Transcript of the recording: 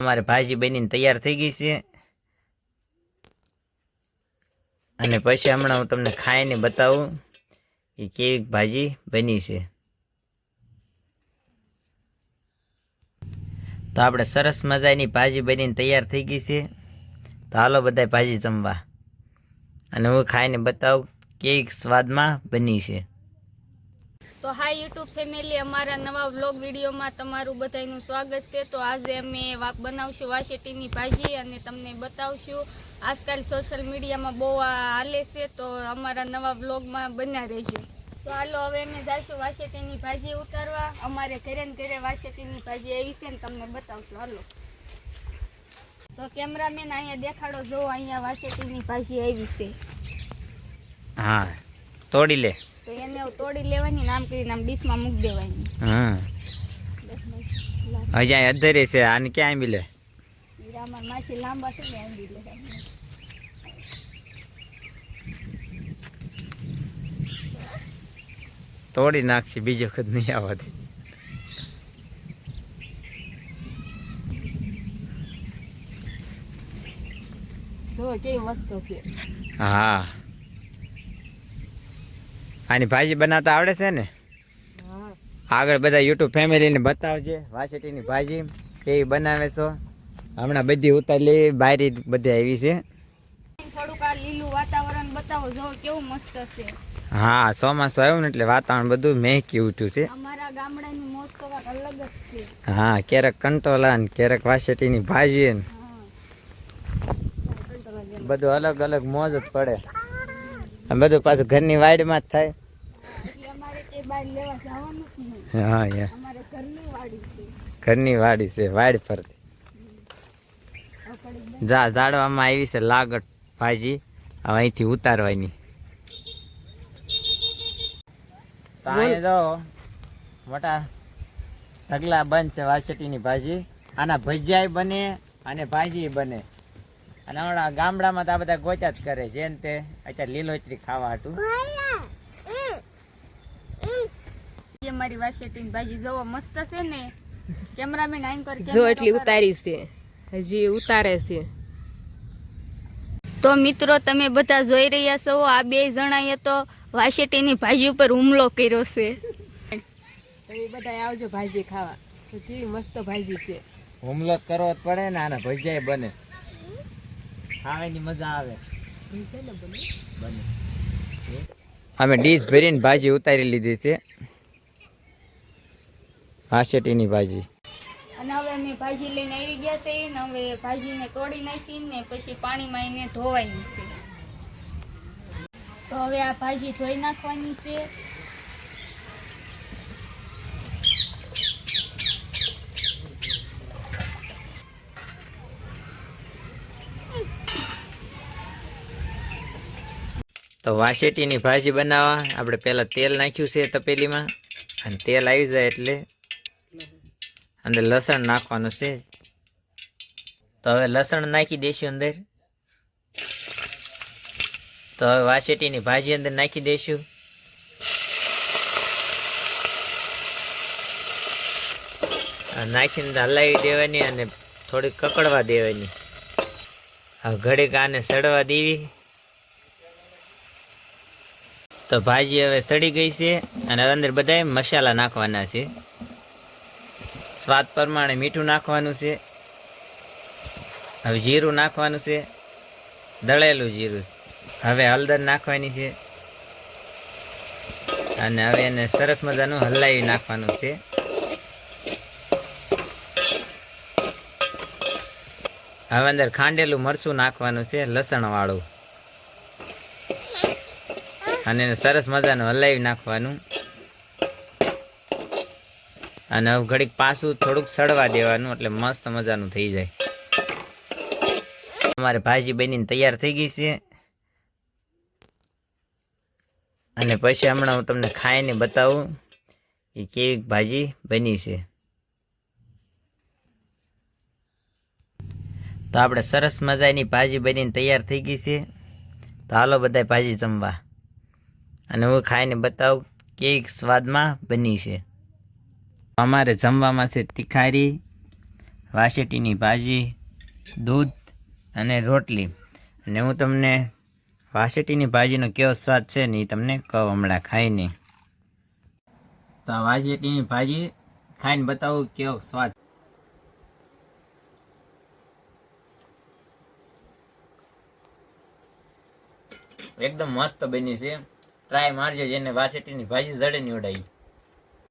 અમારે ભાજી બનીને તૈયાર થઈ ગઈ છે. અને પછી હમણાં હું તમને ખાઈને બતાવું કે કેવી ભાજી બની છે. તો આપણે સરસ મજાની ભાજી બનીને તૈયાર થઈ ગઈ છે. તો હાલો બધા ભાજી જમવા. અને હું ખાઈને બતાવું કેવી સ્વાદમાં બની છે. તો હા યુટ્યુબ ફેમિલી, અમારા નવા વ્લોગ વિડીયોમાં તમારું બધાનું સ્વાગત છે. તો આજે અમે બનાવશું વાસેટીની ભાજી અને તમને બતાવશું. આજકાલ સોશિયલ મીડિયામાં બહુ હાલે છે, તો અમારા નવા વ્લોગમાં બન્યા રહેજો. તો હાલો, હવે અમે જઈશું વાસેટીની ભાજી ઉતારવા. અમારે ઘરે ને ઘરે વાસેટીની ભાજી આવી છે ને તમને બતાવશું. હાલો. તો કેમેરામેન અહીંયા દેખાડો જો અહીંયા વાસેટીની ભાજી આવી છે. હા, તોડી લે. તોડી લેવાની નામ કરીને આમ ડીશમાં મૂકી દેવાની. હા. અધરે છે આને ક્યાં આંબી લે માછી લાંબા છે ને આંબી લે તોડી નાખશે બીજો વખત નહીં આવવાથી. જો કેવી વસ્તુ છે. હા. આની ભાજી બનાવતા આવડે છે ને? આગળ બધા યુટ્યુબ ફેમિલીને બતાવજે વાસેટીની ભાજી કેવી બનાવે છો? હમણાં બધી ઉતારી બારી બધી આવી છે. લીલું વાતાવરણ બતાવો જો કેવું મસ્ત છે. હા ચોમાસું આવ્યું ને એટલે વાતાવરણ બધું મેહકી ઉઠ્યું છે. અમારા ગામડાની મોજ તો અલગ જ છે. હા ક્યારેક કંટોલા ને ક્યારેક વાસેટીની ભાજી ને. બધું અલગ અલગ મોજ જ પડે. અને બધું પાછું ઘરની વાડીમાં જ થાય. હા ઘરની વાડી છે. વાડ વાડી ફરતી જા ઝાડવામાં આવી છે લાગટ ભાજી હવે અહીંથી ઉતારવાની. તો અહીંયા જો મોટા ઢગલા બંધ છે વાસેટીની ભાજી આના ભજીયાય બને અને ભાજી બને. અને હમણાં ગામડામાં તો આ બધા ગોચા જ કરે છે. ને તે અત્યારે લીલોતરી ખાવા હતું. મારી વાસેટીની ભાજી જોવો મસ્ત છે ને. કેમેરામેન આઈન પર જો એટલી ઉતારી છે. હજી ઉતારે છે. તો મિત્રો તમે બધા જોઈ રહ્યા છો આ બે જણાએ તો વાસેટીની ભાજી ઉપર હુમલો કર્યો છે. તમે બધા આવજો ભાજી ખાવા. તો કેવી મસ્ત ભાજી છે. હુમલો કરવો જ પડે ને આના ભજીયા બને. ખાવાની મજા આવે. અમે ડીશ ભરીને ભાજી ઉતારી લીધી છે. હાસેટીની ભાજી. અને હવે અમે ભાજી લઈને આવી ગયા છે ને હવે ભાજીને તોડી નાખી ને પછી પાણીમાં એને ધોવાની છે. તો હવે આ ભાજી ધોઈ નાખવાની છે. તો વાસેટીની ભાજી બનાવવા. આપણે પહેલાં તેલ નાખ્યું છે તપેલીમાં. અને તેલ આવી જાય એટલે અંદર લસણ નાખવાનું છે. તો હવે લસણ નાખી દઈશું અંદર. તો હવે વાસેટીની ભાજી અંદર નાખી દઈશું. નાખીને હલાવી દેવાની અને થોડીક કકડવા દેવાની. હવે ઘડીક આને સડવા દેવી. તો ભાજી હવે સડી ગઈ છે અને હવે અંદર બધા મસાલા નાખવાના છે. સ્વાદ પ્રમાણે મીઠું નાખવાનું છે. હવે જીરું નાખવાનું છે. દળેલું જીરું. હવે હળદર નાખવાની છે. અને હવે એને સરસ મજાનું હલાવી નાખવાનું છે. હવે અંદર ખાંડેલું મરચું નાખવાનું છે લસણ વાળું અને સરસ મજાનું હલાવી નાખવાનું. અને હવે ઘડીક પાછું થોડુંક સડવા દેવાનું એટલે મસ્ત મજાનું થઈ જાય. અમારે ભાજી બનીને તૈયાર થઈ ગઈ છે. અને પછી હમણાં હું તમને ખાઈને બતાવું એ કેવી ભાજી બની છે. તો આપણે સરસ મજાની ભાજી બનીને તૈયાર થઈ ગઈ છે. તો હાલો બધા ભાજી જમવા. અને હું ખાઈને બતાવું કે સ્વાદમાં બની છે. અમારે જમવામાં છે તિખારી, વાસેટીની ભાજી, દૂધ અને રોટલી. અને હું તમને વાસેટીની ભાજીનો કેવો સ્વાદ છે ને એ તમને કહું હમણાં ખાઈને. તો આ વાસેટીની ભાજી ખાઈને બતાવું કેવો સ્વાદ. એકદમ મસ્ત બની છે. ટ્રાય મારજો જેને વાસેટીની ભાજી જડે નીવડાવી